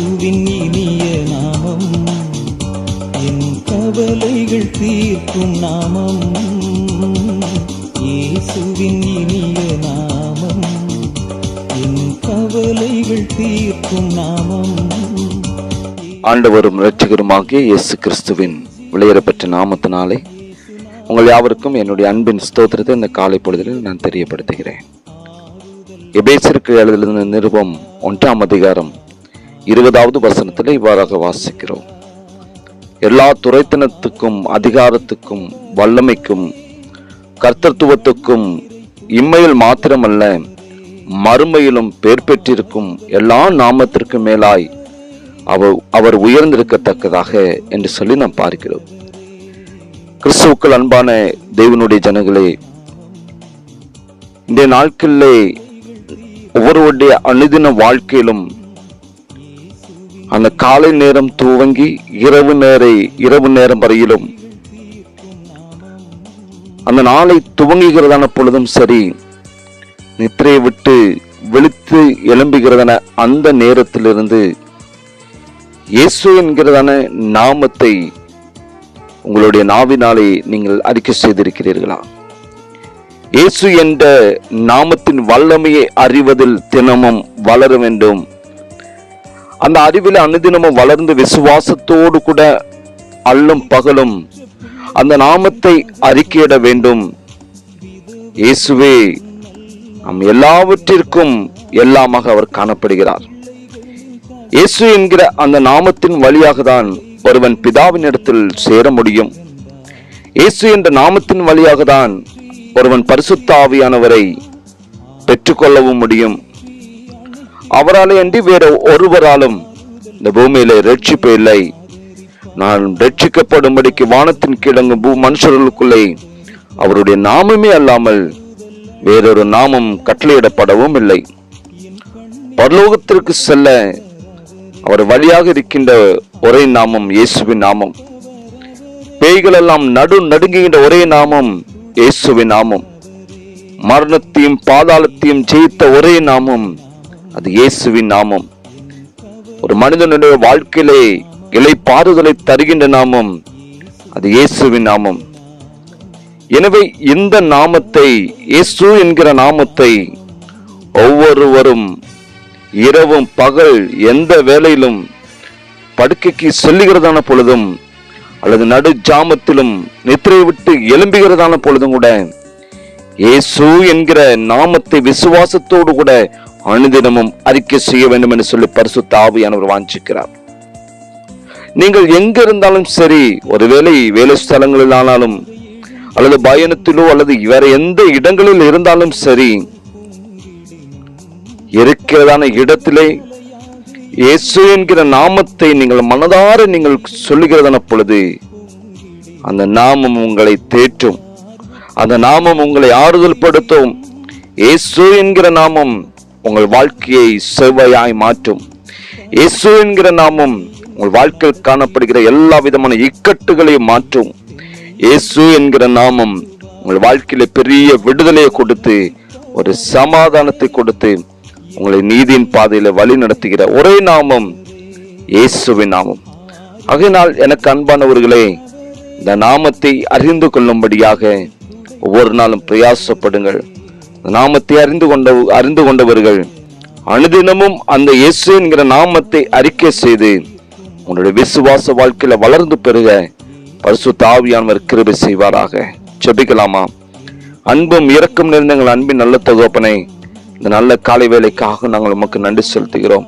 இயேசுவின் இனிய நாமம். என் கவலைகள் தீர்க்கும் நாமம். இயேசுவின் இனிய நாமம். என் கவலைகள் தீர்க்கும் நாமம். ஆண்டவரும் இரட்சகருமாகிய இயேசு கிறிஸ்துவின் விளையாடப்பெற்ற நாமத்தினாலே உங்கள் யாவருக்கும் என்னுடைய அன்பின் ஸ்தோத்திரத்தை இந்த காலை பொழுதில் நான் தெரியப்படுத்துகிறேன். எபேசருக்கு எழுதின நிருபம் ஒன்றாம் அதிகாரம் இருபதாவது வசனத்தில் இவ்வாறாக வாசிக்கிறோம். எல்லா துறைத்தனத்துக்கும் அதிகாரத்துக்கும் வல்லமைக்கும் கர்த்தத்துவத்துக்கும் இம்மையில் மாத்திரமல்ல மறுமையிலும் பேர் பெற்றிருக்கும் எல்லா நாமத்திற்கும் மேலாய் அவர் அவர் உயர்ந்திருக்கத்தக்கதாக என்று சொல்லி நாம் பார்க்கிறோம். கிறிஸ்துவுக்கள் அன்பான தேவனுடைய ஜனங்களே இந்த நாட்களிலே ஒவ்வொருவருடைய அனுதின வாழ்க்கையிலும் அந்த காலை நேரம் துவங்கி இரவு நேர இரவு நேரம் வரையிலும் அந்த நாளை துவங்குகிறதான பொழுதும் சரி நித்திரையை விட்டு வெளுத்து எழும்புகிறதான அந்த நேரத்திலிருந்து இயேசு என்கிறதான நாமத்தை உங்களுடைய நாவினாலே நீங்கள் அறிக்கை செய்திருக்கிறீர்களா? இயேசு என்ற நாமத்தின் வல்லமையை அறிவதில் தினமும் வளர வேண்டும். அந்த அறிவில் அனுதினமும் வளர்ந்து விசுவாசத்தோடு கூட அல்லும் பகலும் அந்த நாமத்தை அறிக்கையிட வேண்டும். இயேசுவே நம் எல்லாவற்றிற்கும் எல்லாமாக அவர் காணப்படுகிறார். இயேசு என்கிற அந்த நாமத்தின் வழியாக தான் ஒருவன் பிதாவின் இடத்தில் சேர முடியும். இயேசு என்ற நாமத்தின் வழியாக தான் ஒருவன் பரிசுத்த ஆவியானவரை பெற்றுக்கொள்ளவும் முடியும். அவராலே அன்றி வேற ஒருவராலும் இந்த பூமியில ரட்சிப்பு இல்லை. நான் ரட்சிக்கப்படும்படிக்கு வானத்தின் கிழங்கும் பூ மனுஷர்களுக்குள்ளே அவருடைய நாமமே அல்லாமல் வேறொரு நாமம் கட்டளையிடப்படவும் இல்லை. பரலோகத்திற்கு செல்ல அவர் வழியாக இருக்கின்ற ஒரே நாமம் இயேசுவின் நாமம். பேய்கள் எல்லாம் நடு நடுங்குகின்ற ஒரே நாமம் இயேசுவின் நாமம். மரணத்தையும் பாதாளத்தையும் ஜெயித்த ஒரே நாமம் அது இயேசுவின் நாமம். ஒரு மனிதனுடைய வாழ்க்கையிலே இலைப்பாறுதலை தருகின்ற நாமம் அது இயேசுவின் நாமம். எனவே இந்த நாமத்தை இயேசு என்கிற நாமத்தை ஒவ்வொருவரும் இரவும் பகல் எந்த வேலையிலும் படுக்கைக்கு செல்லுகிறதான பொழுதும் அல்லது நடு ஜாமத்திலும் நித்திரை விட்டு எழும்புகிறதான பொழுதும் கூட இயேசு என்கிற நாமத்தை விசுவாசத்தோடு கூட அனுதினமும் அறிக்கை செய்ய வேண்டும் என்று சொல்லி பரிசு தாவியானவர் வாஞ்சிக்கிறார். நீங்கள் எங்க இருந்தாலும் சரி ஒருவேளை வேலை ஸ்தலங்களில் ஆனாலும் அல்லது பயணத்திலோ அல்லது வேற எந்த இடங்களில் இருந்தாலும் சரி இருக்கிறதான இடத்திலே இயேசு என்கிற நாமத்தை நீங்கள் மனதார நீங்கள் சொல்லுகிறதான பொழுது அந்த நாமம் உங்களை தேற்றும். அந்த நாமம் உங்களை ஆறுதல் படுத்தும் இயேசு என்கிற நாமம் உங்கள் வாழ்க்கையை செவ்வையாய் மாற்றும். இயேசு என்கிற நாமம் உங்கள் வாழ்க்கையில் காணப்படுகிற எல்லா விதமான இக்கட்டுகளையும் மாற்றும். இயேசு என்கிற நாமம் உங்கள் வாழ்க்கையில பெரிய விடுதலையை கொடுத்து ஒரு சமாதானத்தை கொடுத்து உங்களை நீதியின் பாதையில வழி நடத்துகிற ஒரே நாமம் இயேசுவின் நாமம். ஆகையினால் எனக்கு அன்பானவர்களே இந்த நாமத்தை அறிந்து கொள்ளும்படியாக ஒவ்வொரு நாளும் பிரயாசப்படுங்கள். நாமத்தை அறிந்து கொண்ட அறிந்து கொண்டவர்கள். அனுதினமும் அந்த இயேசு என்கிற நாமத்தை அறிக்கை செய்து உன்னுடைய விசுவாச வாழ்க்கையில வளர்ந்து பெருக. பரிசு தாவியானவர் கிருபை செய்வாராக. செபிக்கலாமா அன்பும் இரக்கம் நிறைந்த எங்கள் அன்பின் நல்ல தகப்பனை இந்த நல்ல காலை வேலைக்காக நாங்கள் உமக்கு நன்றி செலுத்துகிறோம்.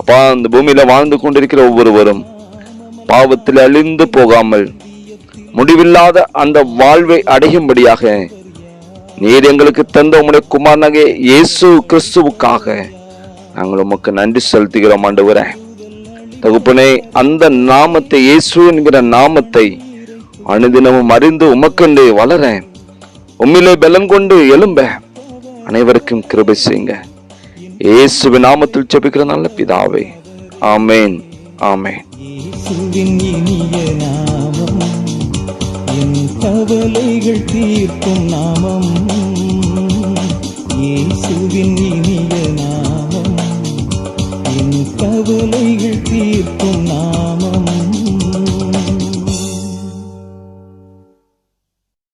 அப்பா இந்த பூமியில வாழ்ந்து கொண்டிருக்கிற ஒவ்வொருவரும் பாவத்தில் அழிந்து போகாமல் முடிவில்லாத அந்த வாழ்வை அடையும்படியாக நீர் எங்களுக்கு தந்த உம்முடைய குமாரனாக இயேசு கிறிஸ்துவுக்காக நாங்கள் உமக்கு நன்றி செலுத்துகிறோம் ஆண்டவரே. தகுப்பனே அந்த நாமத்தை இயேசு என்கிற நாமத்தை அனுதினமும் அறிந்து உமக்கண்டு வளர உம்மிலே பலன் கொண்டு எழும்ப. அனைவருக்கும் கிருபை செய்யுங்க. இயேசுவின் நாமத்தில் ஜெபிக்கிற நல்ல பிதாவே. ஆமேன். ஆமேன். கவலைகள் தீர்க்கும் நாமம். இயேசுவின் இனிய நாமம். என் கவலைகள் தீர்க்கும்